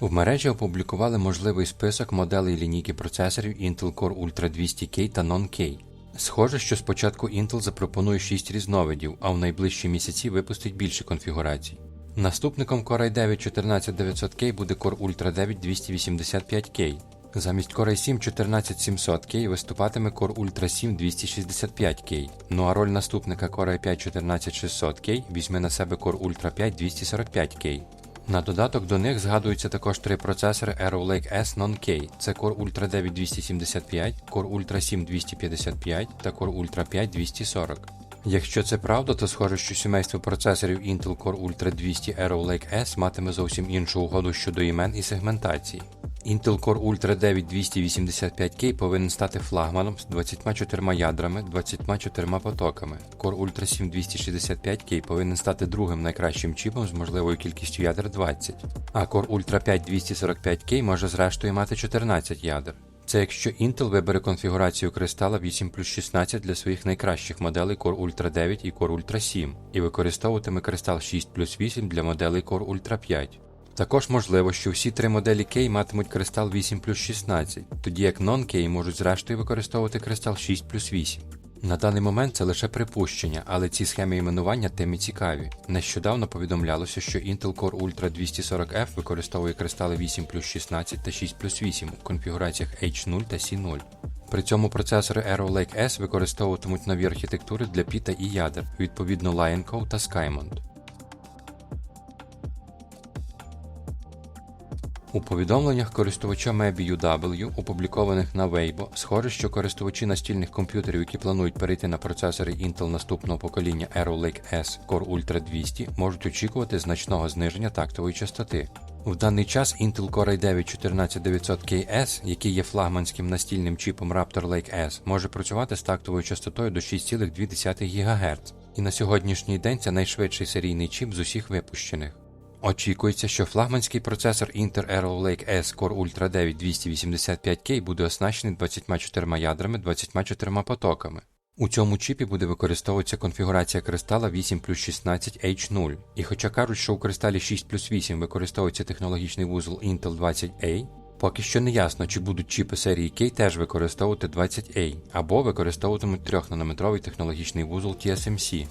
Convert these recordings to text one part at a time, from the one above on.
В мережі опублікували можливий список моделей лінійки процесорів Intel Core Ultra 200K та Non-K. Схоже, що спочатку Intel запропонує 6 різновидів, а в найближчі місяці випустить більше конфігурацій. Наступником Core i9 14900K буде Core Ultra 9 285K. Замість Core i7 14700K виступатиме Core Ultra 7 265K. Ну а роль наступника Core i5 14600K візьме на себе Core Ultra 5 245K. На додаток до них згадуються також три процесори Arrow Lake S Non-K. Це Core Ultra 9 275, Core Ultra 7 255 та Core Ultra 5 240. Якщо це правда, то схоже, що сімейство процесорів Intel Core Ultra 200 Arrow Lake S матиме зовсім іншу угоду щодо імен і сегментації. Intel Core Ultra 9 285K повинен стати флагманом з 24 ядрами, 24 потоками. Core Ultra 7 265K повинен стати другим найкращим чіпом з можливою кількістю ядер 20, а Core Ultra 5 245K може зрештою мати 14 ядер. Це якщо Intel вибере конфігурацію кристала 8 плюс 16 для своїх найкращих моделей Core Ultra 9 і Core Ultra 7 і використовуватиме кристал 6 плюс 8 для моделей Core Ultra 5. Також можливо, що всі три моделі K матимуть кристал 8 плюс 16, тоді як Non-K можуть зрештою використовувати кристал 6 плюс 8. На даний момент це лише припущення, але ці схеми іменування теми цікаві. Нещодавно повідомлялося, що Intel Core Ultra 240F використовує кристали 8 плюс 16 та 6 плюс 8 у конфігураціях H0 та C0. При цьому процесори Arrow Lake S використовуватимуть нові архітектури для P E ядер, відповідно Lioncow та Skymont. У повідомленнях користувача Maybe UW, опублікованих на Weibo, схоже, що користувачі настільних комп'ютерів, які планують перейти на процесори Intel наступного покоління Arrow Lake S Core Ultra 200, можуть очікувати значного зниження тактової частоти. В даний час Intel Core i9 14900KS, який є флагманським настільним чіпом Raptor Lake S, може працювати з тактовою частотою до 6,2 ГГц. І на сьогоднішній день це найшвидший серійний чіп з усіх випущених. Очікується, що флагманський процесор Inter Arrow Lake S Core Ultra 9 285K буде оснащений 24 ядрами 24 потоками. У цьому чіпі буде використовуватися конфігурація кристала 8 плюс 16 H0. І хоча кажуть, що у кристалі 6 плюс 8 використовується технологічний вузол Intel 20A, поки що не ясно, чи будуть чіпи серії K теж використовувати 20A, або використовуватимуть 3-нанометровий технологічний вузол TSMC.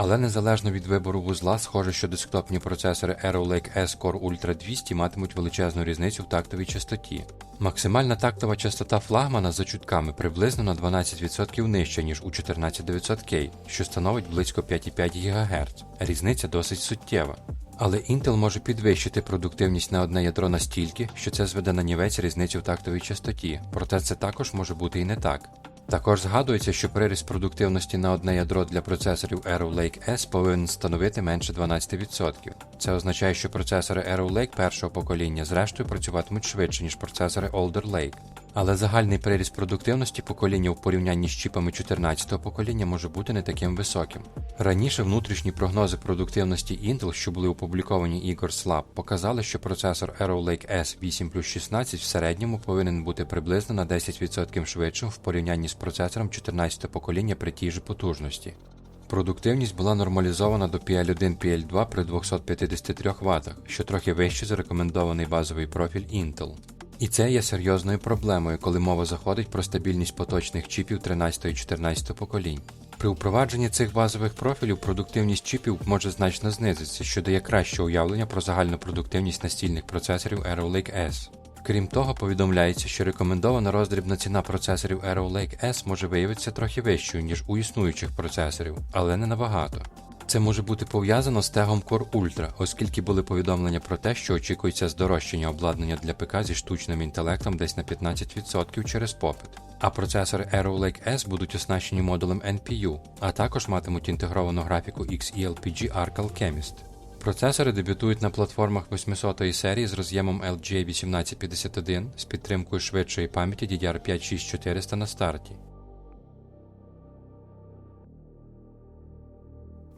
Але незалежно від вибору вузла, схоже, що десктопні процесори Arrow Lake S Core Ultra 200 матимуть величезну різницю в тактовій частоті. Максимальна тактова частота флагмана за чутками приблизно на 12% нижча, ніж у 14900K, що становить близько 5,5 ГГц. Різниця досить суттєва. Але Intel може підвищити продуктивність на одне ядро настільки, що це зведе на нівець різницю в тактовій частоті, проте це також може бути і не так. Також згадується, що приріст продуктивності на одне ядро для процесорів Arrow Lake S повинен становити менше 12%. Це означає, що процесори Arrow Lake першого покоління зрештою працюватимуть швидше, ніж процесори Older Lake. Але загальний приріст продуктивності покоління в порівнянні з чіпами 14-го покоління може бути не таким високим. Раніше внутрішні прогнози продуктивності Intel, що були опубліковані Igor Slab, показали, що процесор Arrow Lake S 8 плюс 16 в середньому повинен бути приблизно на 10% швидшим в порівнянні з процесором 14-го покоління при тій же потужності. Продуктивність була нормалізована до PL1 PL2 при 253 Вт, що трохи вище за рекомендований базовий профіль Intel. І це є серйозною проблемою, коли мова заходить про стабільність поточних чіпів 13 і 14 поколінь. При впровадженні цих базових профілів продуктивність чіпів може значно знизитися, що дає краще уявлення про загальну продуктивність настільних процесорів Arrow Lake S. Крім того, повідомляється, що рекомендована роздрібна ціна процесорів Arrow Lake S може виявитися трохи вищою, ніж у існуючих процесорів, але не набагато. Це може бути пов'язано з тегом Core Ultra, оскільки були повідомлення про те, що очікується здорожчання обладнання для ПК зі штучним інтелектом десь на 15% через попит. А процесори Arrow Lake S будуть оснащені модулем NPU, а також матимуть інтегровану графіку XeLPG Arc Alchemist. Процесори дебютують на платформах 800 серії з роз'ємом LGA 1851 з підтримкою швидшої пам'яті DDR5 6400 на старті.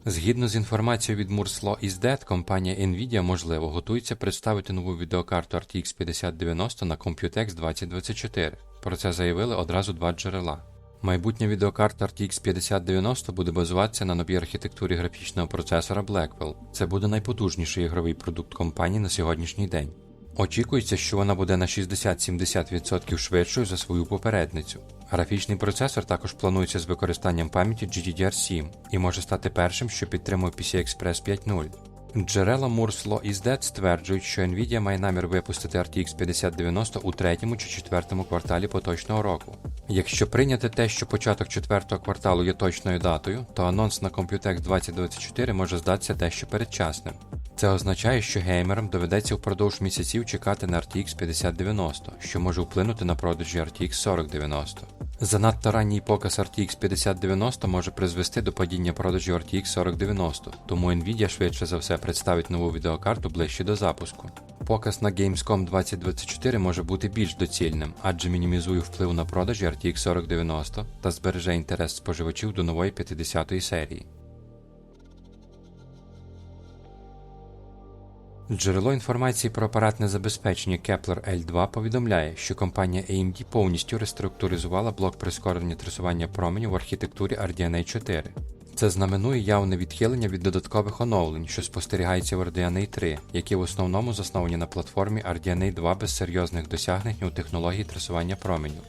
Згідно з інформацією від Moore's Law is компанія Nvidia, можливо, готується представити нову відеокарту RTX 5090 на Computex 2024. Про це заявили одразу два джерела. Майбутня відеокарта RTX 5090 буде базуватися на новій архітектурі графічного процесора Blackwell. Це буде найпотужніший ігровий продукт компанії на сьогоднішній день. Очікується, що вона буде на 60-70% швидшою за свою попередницю. Графічний процесор також планується з використанням пам'яті GDDR7 і може стати першим, що підтримує PCI-Express 5.0. Джерела Moore's Law is Dead стверджують, що Nvidia має намір випустити RTX 5090 у третьому чи четвертому кварталі поточного року. Якщо прийняти те, що початок четвертого кварталу є точною датою, то анонс на Computex 2024 може здатися дещо передчасним. Це означає, що геймерам доведеться впродовж місяців чекати на RTX 5090, що може вплинути на продажі RTX 4090. Занадто ранній показ RTX 5090 може призвести до падіння продажів RTX 4090, тому Nvidia швидше за все представить нову відеокарту ближче до запуску. Показ на Gamescom 2024 може бути більш доцільним, адже мінімізує вплив на продажі RTX 4090 та збереже інтерес споживачів до нової 50-ї серії. Джерело інформації про апаратне забезпечення Kepler L2 повідомляє, що компанія AMD повністю реструктуризувала блок прискорення трасування променю в архітектурі RDNA 4. Це знаменує явне відхилення від додаткових оновлень, що спостерігається в RDNA 3, які в основному засновані на платформі RDNA 2 без серйозних досягнень у технології трасування променю.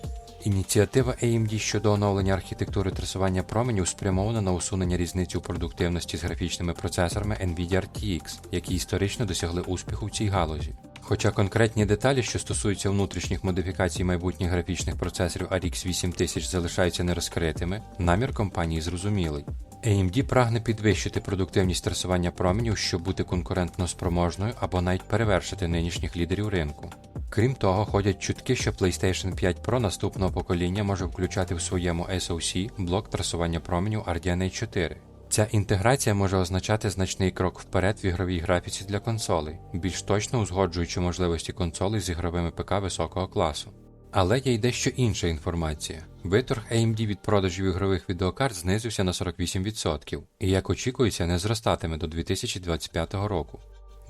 Ініціатива AMD щодо оновлення архітектури трасування променів спрямована на усунення різниці у продуктивності з графічними процесорами Nvidia RTX, які історично досягли успіху в цій галузі. Хоча конкретні деталі, що стосуються внутрішніх модифікацій майбутніх графічних процесорів RX 8000 залишаються нерозкритими, намір компанії зрозумілий. AMD прагне підвищити продуктивність трасування променів, щоб бути конкурентно спроможною або навіть перевершити нинішніх лідерів ринку. Крім того, ходять чутки, що PlayStation 5 Pro наступного покоління може включати в своєму SoC блок трасування променю RDNA 4. Ця інтеграція може означати значний крок вперед в ігровій графіці для консолей, більш точно узгоджуючи можливості консолей з ігровими ПК високого класу. Але є й дещо інша інформація. Виторг AMD від продажів ігрових відеокарт знизився на 48% і, як очікується, не зростатиме до 2025 року.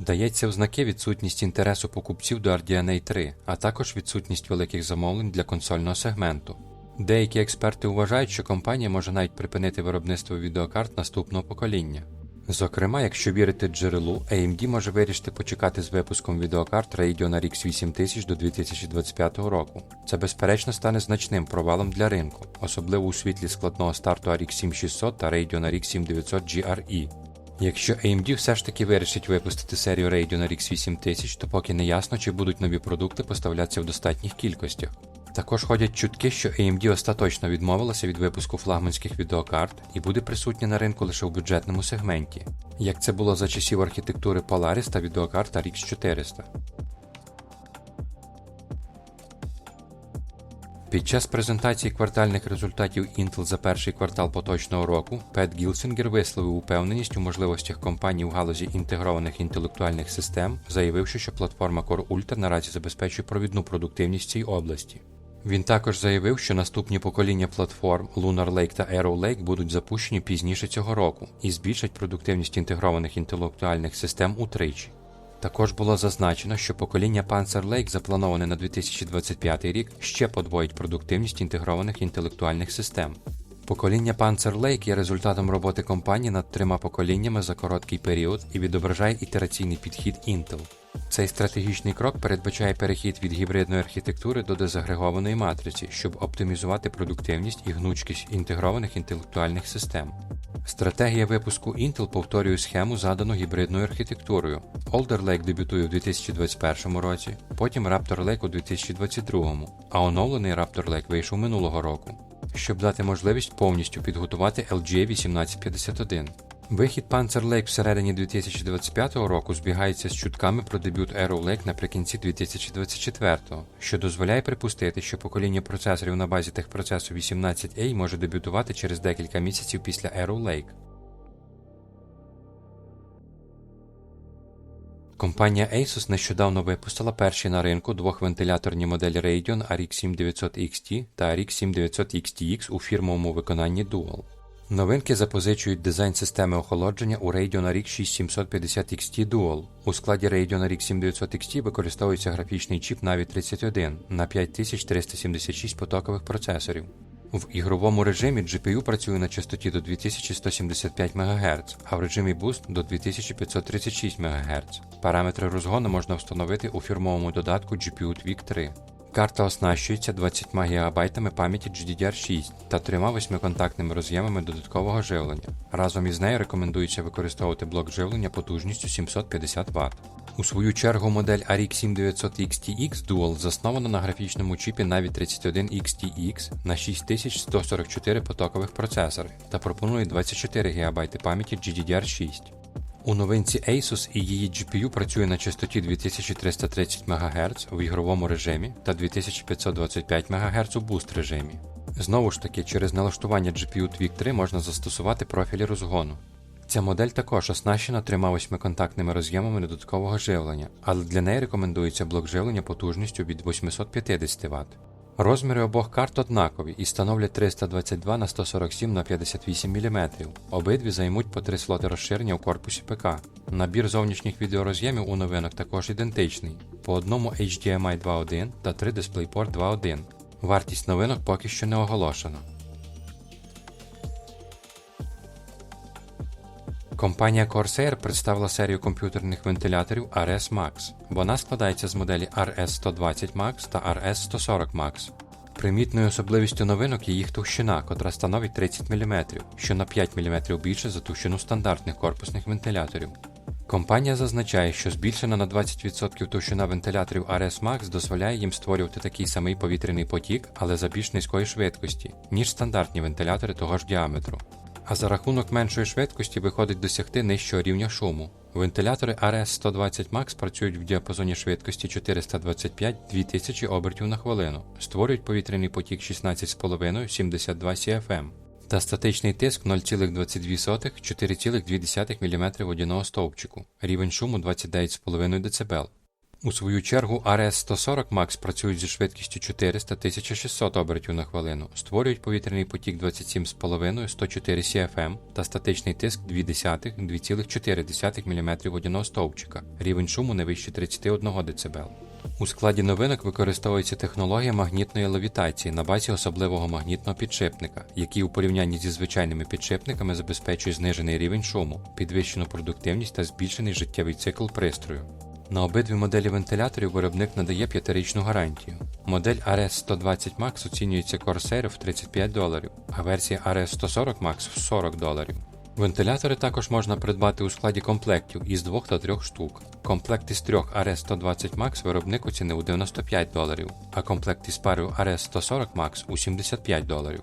Дається в відсутність інтересу покупців до RDNA 3, а також відсутність великих замовлень для консольного сегменту. Деякі експерти вважають, що компанія може навіть припинити виробництво відеокарт наступного покоління. Зокрема, якщо вірити джерелу, AMD може вирішити почекати з випуском відеокарт Radeon RX 8000 до 2025 року. Це безперечно стане значним провалом для ринку, особливо у світлі складного старту RX 7600 та Radeon RX 7900 GRE. Якщо AMD все ж таки вирішить випустити серію Radeon RX 8000, то поки не ясно, чи будуть нові продукти поставлятися в достатніх кількостях. Також ходять чутки, що AMD остаточно відмовилася від випуску флагманських відеокарт і буде присутня на ринку лише в бюджетному сегменті, як це було за часів архітектури Polaris та відеокарт RX 400. Під час презентації квартальних результатів Intel за перший квартал поточного року Пет Гілсінгер висловив упевненість у можливостях компанії в галузі інтегрованих інтелектуальних систем, заявивши, що платформа Core Ultra наразі забезпечує провідну продуктивність цій області. Він також заявив, що наступні покоління платформ Lunar Lake та Arrow Lake будуть запущені пізніше цього року і збільшать продуктивність інтегрованих інтелектуальних систем утричі. Також було зазначено, що покоління Panzer Lake, заплановане на 2025 рік, ще подвоїть продуктивність інтегрованих інтелектуальних систем. Покоління Panzer Lake є результатом роботи компанії над трьома поколіннями за короткий період і відображає ітераційний підхід Intel. Цей стратегічний крок передбачає перехід від гібридної архітектури до дезагрегованої матриці, щоб оптимізувати продуктивність і гнучкість інтегрованих інтелектуальних систем. Стратегія випуску Intel повторює схему, задану гібридною архітектурою. Alder Lake дебютує у 2021 році, потім Raptor Lake у 2022, а оновлений Raptor Lake вийшов минулого року, щоб дати можливість повністю підготувати LGA 1851. Вихід Panzer Lake всередині 2025 року збігається з чутками про дебют Arrow Lake наприкінці 2024, що дозволяє припустити, що покоління процесорів на базі техпроцесу 18A може дебютувати через декілька місяців після Arrow Lake. Компанія Asus нещодавно випустила перші на ринку двохвентиляторні моделі Radeon RX 7900 XT та RX 7900 XTX у фірмовому виконанні Dual. Новинки запозичують дизайн системи охолодження у Radeon RX 6750 XT Dual. У складі Radeon RX 7900 XT використовується графічний чіп Navi 31 на 5376 потокових процесорів. В ігровому режимі GPU працює на частоті до 2175 МГц, а в режимі Boost до 2536 МГц. Параметри розгону можна встановити у фірмовому додатку GPU Tweak 3. Карта оснащується 20 ГБ пам'яті GDDR6 та трьома восьмиконтактними роз'ємами додаткового живлення. Разом із нею рекомендується використовувати блок живлення потужністю 750 Вт. У свою чергу модель RX 7900 XTX Dual заснована на графічному чіпі Navi 31 XTX на 6144 потокових процесори та пропонує 24 ГБ пам'яті GDDR6. У новинці Asus і її GPU працює на частоті 2330 МГц в ігровому режимі та 2525 МГц у буст режимі. Знову ж таки, через налаштування GPU Tweak 3 можна застосувати профілі розгону. Ця модель також оснащена трьома восьмиконтактними роз'ємами додаткового живлення, але для неї рекомендується блок живлення потужністю від 850 Вт. Розміри обох карт однакові і становлять 322 на 147 на 58 мм. Обидві займуть по три слоти розширення у корпусі ПК. Набір зовнішніх відеороз'ємів у новинок також ідентичний: по одному HDMI 2.1 та 3 DisplayPort 2.1. Вартість новинок поки що не оголошена. Компанія Corsair представила серію комп'ютерних вентиляторів RS Max. Вона складається з моделі RS120 Max та RS140 Max. Примітною особливістю новинок є їх товщина, котра становить 30 мм, що на 5 мм більше за товщину стандартних корпусних вентиляторів. Компанія зазначає, що збільшена на 20% товщина вентиляторів RS Max дозволяє їм створювати такий самий повітряний потік, але за більш низької швидкості, ніж стандартні вентилятори того ж діаметру. А за рахунок меншої швидкості виходить досягти нижчого рівня шуму. Вентилятори RS120 Max працюють в діапазоні швидкості 425-2000 обертів на хвилину, створюють повітряний потік 16,5-72 CFM та статичний тиск 0,22-4,2 мм водяного стовпчику, рівень шуму 29,5 дБ. У свою чергу RS140 Max працюють зі швидкістю 400-1600 обертів на хвилину, створюють повітряний потік 27,5-104 CFM та статичний тиск 0,2-2,4 мм водяного стовпчика, рівень шуму не вище 31 дБ. У складі новинок використовується технологія магнітної левітації на базі особливого магнітного підшипника, який у порівнянні зі звичайними підшипниками забезпечує знижений рівень шуму, підвищену продуктивність та збільшений життєвий цикл пристрою. На обидві моделі вентиляторів виробник надає 5-річну гарантію. Модель RS120 Max оцінюється Corsair в 35 доларів, а версія RS140 Max в 40 доларів. Вентилятори також можна придбати у складі комплектів із 2 та 3 штук. Комплект із трьох RS120 Max виробник оцінив у 95 доларів, а комплект із парою RS140 Max у 75 доларів.